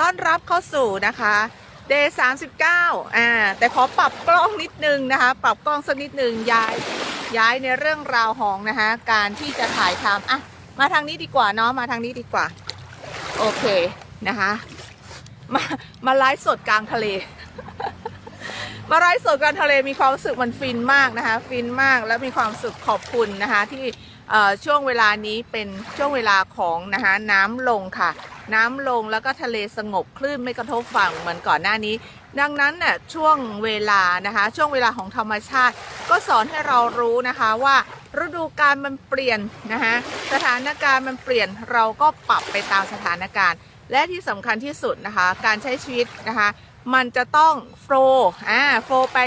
ต้อนรับเข้าสู่นะคะ Day 39อ่าแต่ขอปรับกล้องนิดนึงนะคะ ปรับกล้องสักนิดนึงย้ายย้ายในเรื่องราวของนะคะการที่จะถ่ายทำอะมาทางนี้ดีกว่าเนาะมาทางนี้ดีกว่า โอเคนะคะมามาไลฟ์สดกลางทะเล มาไลฟ์สดกลางทะเลมีความรู้สึกมันฟินมากนะคะ ฟินมากแล้วมีความสุขขอบคุณนะคะ ที่ช่วงเวลานี้เป็นช่วงเวลาของนะคะน้ำลงค่ะ น้ำลงแล้วก็ทะเลสงบคลื่นไม่กระทบฝั่งเหมือนก่อนหน้านี้ ดังนั้นน่ะช่วงเวลานะคะ ช่วงเวลาของธรรมชาติ ก็สอนให้เรารู้นะคะว่าฤดูกาลมันเปลี่ยนนะคะสถานการณ์มันเปลี่ยนเราก็ปรับไปตามสถานการณ์ และที่สำคัญที่สุดนะคะ การใช้ชีวิตนะคะ มันจะต้องโฟล์อ่าโฟล์ไป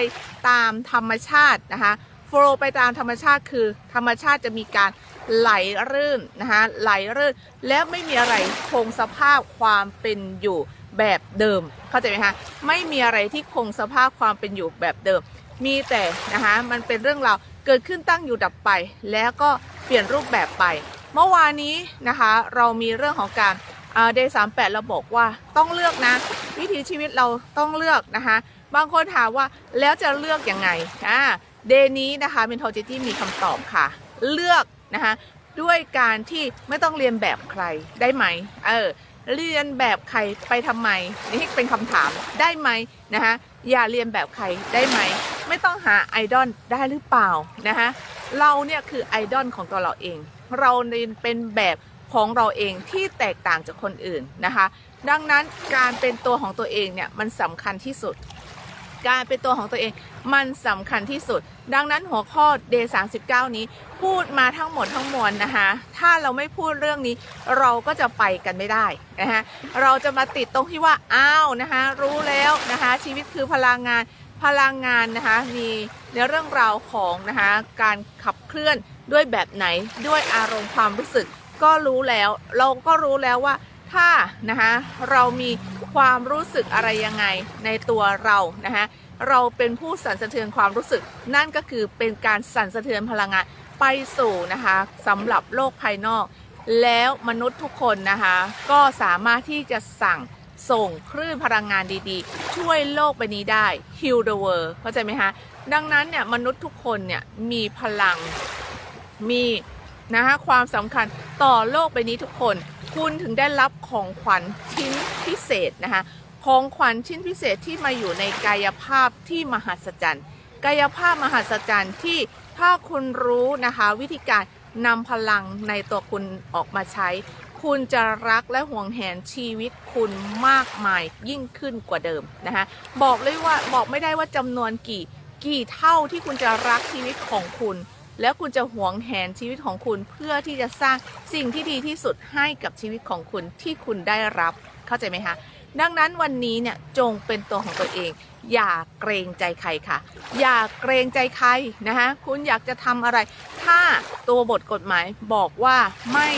ตามธรรมชาตินะคะ โฟลไปตามธรรมชาติคือ ธรรมชาติจะมีการไหลรื่นนะคะไหลรื่น และไม่มีอะไรคงสภาพความเป็นอยู่แบบเดิม เข้าใจไหมคะไม่มีอะไรที่คงสภาพความเป็นอยู่แบบเดิม มีแต่นะคะมันเป็นเรื่องราวเกิดขึ้นตั้งอยู่ดับไป แล้วก็เปลี่ยนรูปแบบไป เมื่อวานนี้นะคะเรามีเรื่องของการเดย์สามแปดเราบอกว่าต้องเลือกนะ วิถีชีวิตเราต้องเลือกนะคะบางคนถามว่าแล้วจะเลือกยังไงอ่า เดย์นี้นะคะเมนทอจิตี้มีคำตอบค่ะ เลือกนะคะด้วยการที่ไม่ต้องเรียนแบบใครได้ไหม เออ เรียนแบบใครไปทำไม นี่เป็นคำถามได้ไหมนะคะอย่าเรียนแบบใครได้ไหม ไม่ต้องหาไอดอลได้หรือเปล่านะคะเราเนี่ยคือไอดอลของตัวเราเอง เราเรียนเป็นแบบของเราเองที่แตกต่างจากคนอื่นนะคะ ดังนั้นการเป็นตัวของตัวเองเนี่ยมันสำคัญที่สุด การเป็นตัวของตัวเองมันสำคัญที่สุด ดังนั้นหัวข้อ Day 39 นี้พูดมาทั้งหมดทั้งมวลนะคะ ถ้าเราไม่พูดเรื่องนี้เราก็จะไปกันไม่ได้นะคะเราจะมาติดตรงที่ว่าอ้าวนะคะรู้แล้วนะคะชีวิตคือพลังงานพลังงานนะคะมีในเรื่องราวของนะคะการขับเคลื่อนด้วยแบบไหนด้วยอารมณ์ความรู้สึกก็รู้แล้ว เราก็รู้แล้วว่า ถ้านะคะเรามีความรู้สึกอะไรยังไงในตัวเรานะคะเราเป็นผู้สั่นสะเทือนความรู้สึก นั่นก็คือเป็นการสั่นสะเทือนพลังงานไปสู่นะคะสำหรับโลกภายนอก แล้วมนุษย์ทุกคนนะคะก็สามารถที่จะสั่งส่งคลื่นพลังงานดีๆ ช่วยโลกใบนี้ได้ heal the world เข้าใจไหมคะ ดังนั้นเนี่ยมนุษย์ทุกคนเนี่ยมีพลังมีนะคะความสำคัญต่อโลกใบนี้ทุกคน คุณถึงได้รับของขวัญชิ้นพิเศษนะคะของขวัญชิ้นพิเศษที่มาอยู่ในกายภาพที่มหัศจรรย์ กายภาพมหัศจรรย์ที่ถ้าคุณรู้นะคะ วิธีการนำพลังในตัวคุณออกมาใช้ คุณจะรักและห่วงแหนชีวิตคุณมากมายยิ่งขึ้นกว่าเดิมนะคะบอกเลยว่าบอกไม่ได้ว่าจำนวนกี่กี่เท่าที่คุณจะรักชีวิตของคุณ แล้วคุณจะหวงแหนชีวิตของคุณเพื่อที่จะสร้างสิ่งที่ดีที่สุดให้กับชีวิตของคุณที่คุณได้รับ เข้าใจไหมคะ ดังนั้นวันนี้เนี่ยจงเป็นตัวของตัวเอง อย่าเกรงใจใครค่ะ อย่าเกรงใจใครนะคะคุณอยากจะทำอะไร ถ้าตัวบทกฎหมายบอกว่าไม่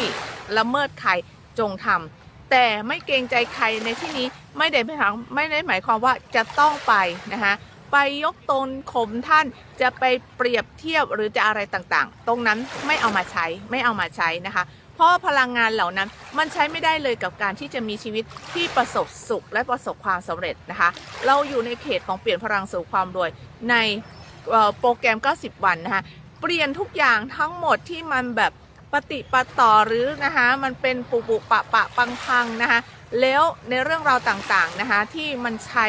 ละเมิดใครจงทำแต่ไม่เกรงใจใครในที่นี้ไม่ได้หมายความไม่ได้หมายความว่าจะต้องไปนะคะ ไปยกตนข่มท่านจะไปเปรียบเทียบหรือจะอะไรต่างๆ ตรงนั้นไม่เอามาใช้ไม่เอามาใช้นะคะ เพราะพลังงานเหล่านั้นมันใช้ไม่ได้เลยกับการที่จะมีชีวิตที่ประสบสุขและประสบความสำเร็จนะคะ เราอยู่ในเขตของเปลี่ยนพลังสู่ความรวยในโปรแกรม 90 วันนะคะเปลี่ยนทุกอย่างทั้งหมดที่มันแบบปฏิปต่อหรือนะคะมันเป็นปุปุปะปะปังพังนะคะ แล้วในเรื่องราวต่างๆนะคะที่มันใช้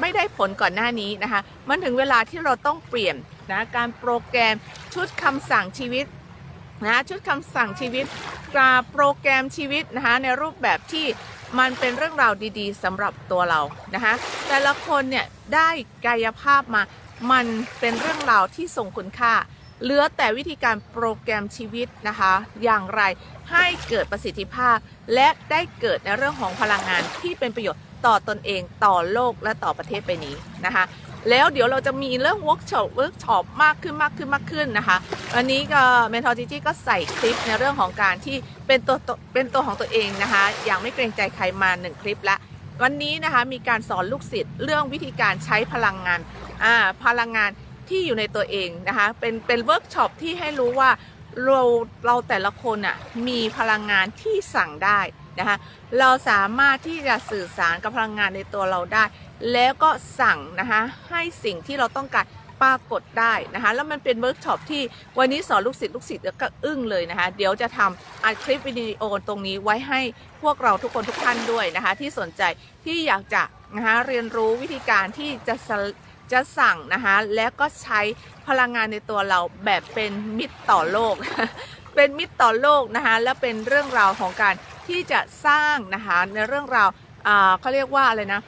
ไม่ได้ผลก่อนหน้านี้นะคะมันถึงเวลาที่เราต้องเปลี่ยนนะการโปรแกรมชุดคำสั่งชีวิตนะชุดคำสั่งชีวิตกราโปรแกรมชีวิตนะคะในรูปแบบที่มันเป็นเรื่องราวดีๆสำหรับตัวเรานะคะแต่ละคนเนี่ยได้กายภาพมามันเป็นเรื่องราวที่ทรงคุณค่า เหลือแต่วิธีการโปรแกรมชีวิตนะคะ อย่างไรให้เกิดประสิทธิภาพ และได้เกิดในเรื่องของพลังงานที่เป็นประโยชน์ต่อตนเองต่อโลกและต่อประเทศไปนี้นะคะ แล้วเดี๋ยวเราจะมีเรื่องเวิร์กช็อปเวิร์กช็อปมากขึ้นมากขึ้นมากขึ้นนะคะวันนี้ก็เมนทอจิจี้ก็ใส่คลิปในเรื่องของการที่เป็นตัวเป็นตัวของตัวเองนะคะ อย่างไม่เกรงใจใครมาหนึ่งคลิปละวันนี้นะคะมีการสอนลูกศิษย์เรื่องวิธีการใช้พลังงานอ่าพลังงาน ที่อยู่ในตัวเองนะคะ เป็นเป็นเวิร์กช็อปที่ให้รู้ว่าเราเราแต่ละคนอะมีพลังงานที่สั่งได้นะคะเราสามารถที่จะสื่อสารกับพลังงานในตัวเราได้ แล้วก็สั่งนะคะให้สิ่งที่เราต้องการปรากฏได้นะคะแล้วมันเป็นเวิร์กช็อปที่วันนี้สอนลูกศิษย์ลูกศิษย์ก็อึ้งเลยนะคะ เดี๋ยวจะทำอัดคลิปวิดีโอตรงนี้ไว้ให้พวกเราทุกคนทุกท่านด้วยนะคะ ที่สนใจที่อยากจะนะคะเรียนรู้วิธีการที่จะสะ จะสั่งนะคะแล้วก็ใช้พลังงานในตัวเราแบบเป็นมิตรต่อโลก เป็นมิตรต่อโลกนะคะและเป็นเรื่องราวของการที่จะสร้างนะคะในเรื่องราวเขาเรียกว่าอะไรนะ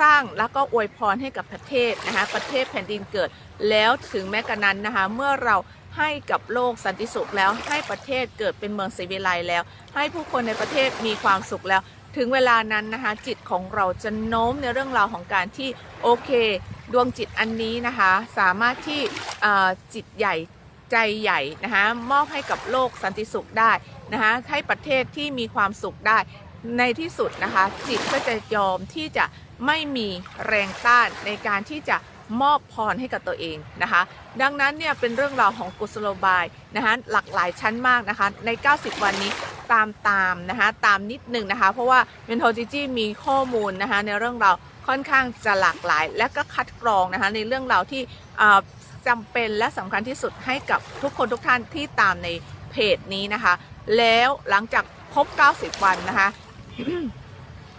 สร้างแล้วก็อวยพรให้กับประเทศนะคะประเทศแผ่นดินเกิด แล้วถึงแม้กระนั้นนะคะเมื่อเราให้กับโลกสันติสุขแล้วให้ประเทศเกิดเป็นเมืองศรีวิไลแล้ว ให้ผู้คนในประเทศมีความสุขแล้ว ถึงเวลานั้นนะคะจิตของเราจะโน้มในเรื่องราวของการที่โอเค ดวงจิตอันนี้นะคะ สามารถที่จิตใหญ่ใจใหญ่นะคะมอบให้กับโลกสันติสุขได้นะคะให้ประเทศที่มีความสุขได้ในที่สุดนะคะ จิตก็จะยอมที่จะไม่มีแรงต้านในการที่จะมอบพรให้กับตัวเองนะคะ ดังนั้นเนี่ยเป็นเรื่องราวของกุศโลบายนะคะหลากหลายชั้นมากนะคะ ใน 90 วันนี้ตามตามนะคะตามนิดนึงนะคะ เพราะว่าเมนโทจิจีมีข้อมูลนะคะในเรื่องราว ค่อนข้างจะหลากหลาย และก็คัดกรองนะคะในเรื่องราวที่จำเป็นและสำคัญที่สุดให้กับทุกคนทุกท่านที่ตามในเพจนี้นะคะ แล้วหลังจากครบ 90 วันนะคะ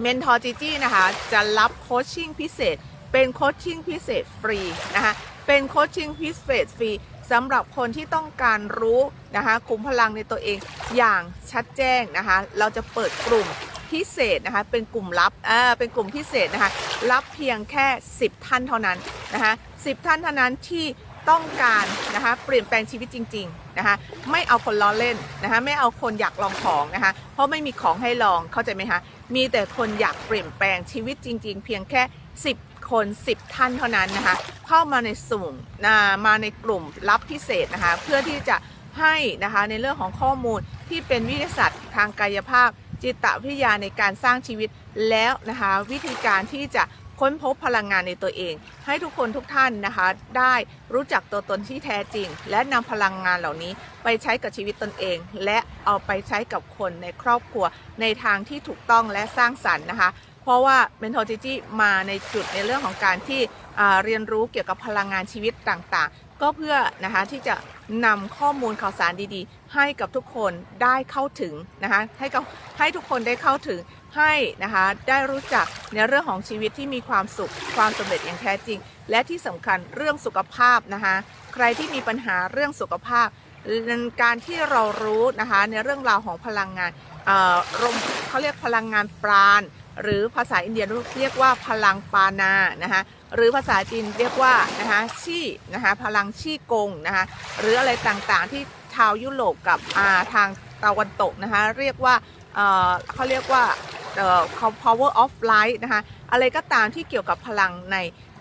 เมนทอร์จีจี้นะคะจะรับโคชชิ่งพิเศษ เป็นโคชชิ่งพิเศษฟรีนะคะเป็นโคชชิ่งพิเศษฟรีสำหรับคนที่ต้องการรู้นะคะคุมพลังในตัวเองอย่างชัดแจ้งนะคะ เราจะเปิดกลุ่มพิเศษนะคะ เป็นกลุ่มลับอ่าเป็นกลุ่มพิเศษนะคะ รับเพียงแค่ 10 ท่านเท่านั้นนะคะ10ท่านเท่านั้นที่ต้องการนะคะเปลี่ยนแปลงชีวิตจริงๆนะคะไม่เอาคนล้อเล่นนะคะไม่เอาคนอยากลองของนะคะเพราะไม่มีของให้ลองเข้าใจไหมคะมีแต่คนอยากเปลี่ยนแปลงชีวิตจริง ๆ เพียงแค่ 10 คน 10 ท่านเท่านั้นนะคะเข้ามาในสุ่มนะมาในกลุ่มลับพิเศษนะคะเพื่อที่จะให้นะคะในเรื่องของข้อมูลที่เป็นวิทยาศาสตร์ทางกายภาพ จิตวิทยาในการสร้างชีวิตแล้วนะคะวิธีการที่จะค้นพบพลังงานในตัวเอง ให้ทุกคนทุกท่านนะคะ ได้รู้จักตัวตนที่แท้จริง และนำพลังงานเหล่านี้ไปใช้กับชีวิตตนเอง และเอาไปใช้กับคนในครอบครัวในทางที่ถูกต้องและสร้างสรรค์นะคะ เพราะว่า Mentor g g มาในจุดในเรื่องของการที่เรียนรู้เกี่ยวกับพลังงานชีวิตต่างๆ ก็เพื่อนะคะที่จะนำข้อมูลข่าวสารดีๆ ให้กับทุกคนได้เข้าถึงนะคะให้กับให้ทุกคนได้เข้าถึงให้นะคะได้รู้จักในเรื่องของชีวิตที่มีความสุขความสำเร็จอย่างแท้จริง และที่สำคัญเรื่องสุขภาพนะคะใครที่มีปัญหาเรื่องสุขภาพการที่เรารู้นะคะในเรื่องราวของพลังงานเอ่อลมเขาเรียกพลังงานปราณ หรือภาษาอินเดียเรียกว่าพลังปานานะคะหรือภาษาจีนเรียกว่านะคะชี่นะคะพลังชี่กงนะคะหรืออะไรต่างๆที่ ชาวยุโรปกับอาทางตะวันตกนะคะ เรียกว่าเเขาเรียกว่า power of light นะคะอะไรก็ตามที่เกี่ยวกับพลังใน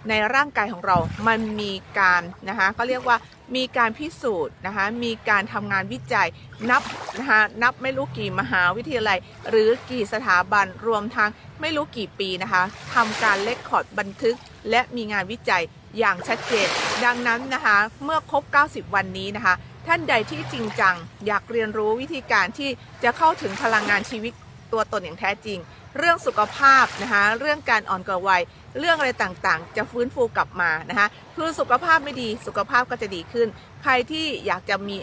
ในร่างกายของเรา มันมีการนะคะก็เรียกว่ามีการพิสูจน์นะคะ มีการทำงานวิจัยนับนะคะนับไม่รู้กี่มหาวิทยาลัย หรือกี่สถาบันรวมทั้งไม่รู้กี่ปีนะคะทำการเลคคอร์ดบันทึก และมีงานวิจัยอย่างชัดเจน ดังนั้นนะคะ เมื่อครบ 90 วันนี้นะคะ ท่านใดที่จริงจัง อยากเรียนรู้วิธีการที่จะเข้าถึงพลังงานชีวิตตัวตนอย่างแท้จริง เรื่องสุขภาพนะคะเรื่องการอ่อนกว่าวัยเรื่องอะไรต่างๆ จะฟื้นฟูกลับมานะคะคือสุขภาพไม่ดีสุขภาพก็จะดีขึ้น ใครที่อยากจะมี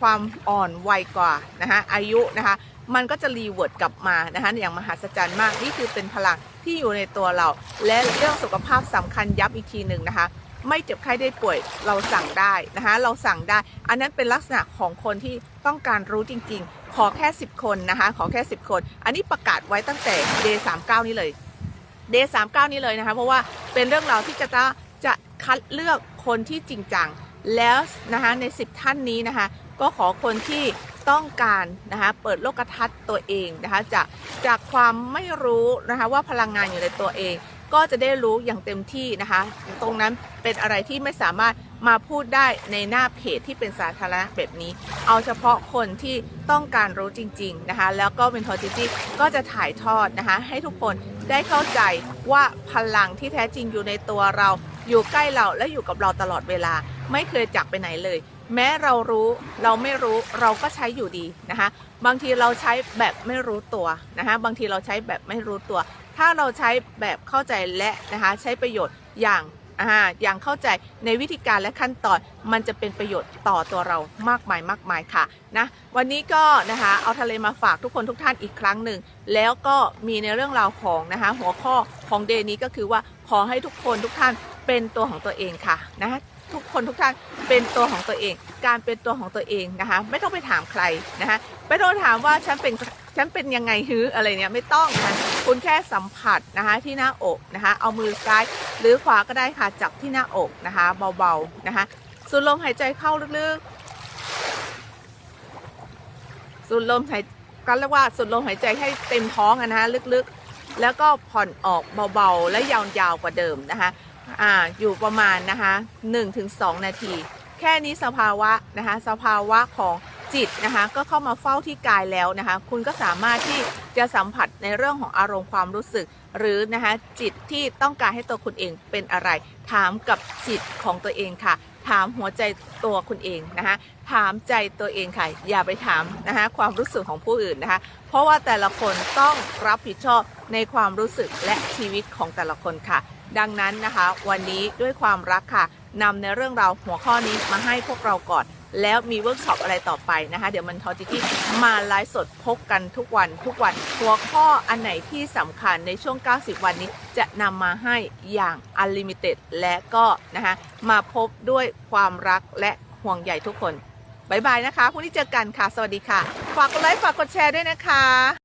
ความอ่อนวัยกว่านะคะอายุนะคะมันก็จะรีเวิร์ดกลับมานะคะอย่างมหัศจรรย์มากนี่คือเป็นพลังที่อยู่ในตัวเรา และเรื่องสุขภาพสำคัญย้ำอีกทีหนึ่งนะคะ ไม่เจ็บไข้ได้ป่วยเราสั่งได้นะคะเราสั่งได้ อันนั้นเป็นลักษณะของคนที่ต้องการรู้จริง ๆ ขอแค่ 10 คนนะคะขอแค่ 10 คน อันนี้ประกาศไว้ตั้งแต่ day 39 นี้เลย day 39 นี้เลยนะคะเพราะว่าเป็นเรื่องราวที่จะจะจะคัดเลือกคนที่จริงจังแล้วนะคะใน 10 ท่านนี้นะคะก็ขอคนที่ต้องการนะคะเปิดโลกทัศน์ตัวเองนะคะจากจากความไม่รู้นะคะว่าพลังงานอยู่ในตัวเอง ก็จะได้รู้อย่างเต็มที่นะคะ ตรงนั้นเป็นอะไรที่ไม่สามารถมาพูดได้ในหน้าเพจที่เป็นสาธารณะแบบนี้ เอาเฉพาะคนที่ต้องการรู้จริง ๆนะคะ แล้วก็เป็นทอจิก็จะถ่ายทอดนะคะ ให้ทุกคนได้เข้าใจว่าพลังที่แท้จริงอยู่ในตัวเรา อยู่ใกล้เราและอยู่กับเราตลอดเวลา ไม่เคยจากไปไหนเลย แม้เรารู้เราไม่รู้เราก็ใช้อยู่ดีนะคะ บางทีเราใช้แบบไม่รู้ตัวนะคะ บางทีเราใช้แบบไม่รู้ตัว ถ้าเราใช้แบบเข้าใจและนะคะใช้ประโยชน์อย่างอ่าอย่างเข้าใจในวิธีการและขั้นตอนมันจะเป็นประโยชน์ต่อตัวเรามากมายมากมายค่ะนะวันนี้ก็นะคะเอาทะเลมาฝากทุกคนทุกท่านอีกครั้งหนึ่ง แล้วก็มีในเรื่องราวของนะคะหัวข้อของเดย์นี้ก็คือว่าขอให้ทุกคนทุกท่านเป็นตัวของตัวเองค่ะนะทุกคนทุกท่านเป็นตัวของตัวเอง การเป็นตัวของตัวเองนะคะ ไม่ต้องไปถามใครนะคะไม่ต้องถามว่าฉันเป็นฉันเป็นยังไงฮืออะไรเนี่ยไม่ต้องนะ คุณแค่สัมผัสนะคะที่หน้าอกนะคะ เอามือซ้ายหรือขวาก็ได้ค่ะจับที่หน้าอกนะคะ เบาๆนะคะ สูดลมหายใจเข้าลึกๆ สูดลมหายก็เรียกว่าสูดลมหายใจให้เต็มท้องนะคะลึกๆ แล้วก็ผ่อนออกเบาๆ และยาวๆกว่าเดิมนะคะอ่าอยู่ประมาณนะคะ 1-2 นาที แค่นี้สภาวะนะคะ สภาวะของจิตนะคะ ก็เข้ามาเฝ้าที่กายแล้วนะคะ คุณก็สามารถที่ จะสัมผัสในเรื่องของอารมณ์ความรู้สึก หรือนะคะจิตที่ต้องการให้ตัวคุณเองเป็นอะไร ถามกับจิตของตัวเองค่ะ ถามหัวใจตัวคุณเองนะคะถามใจตัวเองค่ะ อย่าไปถามนะคะความรู้สึกของผู้อื่นนะคะ เพราะว่าแต่ละคนต้องรับผิดชอบในความรู้สึกและชีวิตของแต่ละคนค่ะ ดังนั้นนะคะ วันนี้ด้วยความรักค่ะนำในเรื่องราวหัวข้อนี้มาให้พวกเราก่อน แล้วมีเวิร์กช็อปอะไรต่อไปนะคะ เดี๋ยวมันทอจิกี้มาไลฟ์สดพบกันทุกวันทุกวันหัวข้ออันไหนที่สำคัญในช่วง 90 วันนี้จะนำมาให้อย่าง Unlimited และก็นะคะมาพบด้วยความรักและห่วงใยทุกคนบายบายนะคะพรุ่งนี้เจอกันค่ะ สวัสดีค่ะ ฝากกดไลค์ ฝากกดแชร์ด้วยนะคะ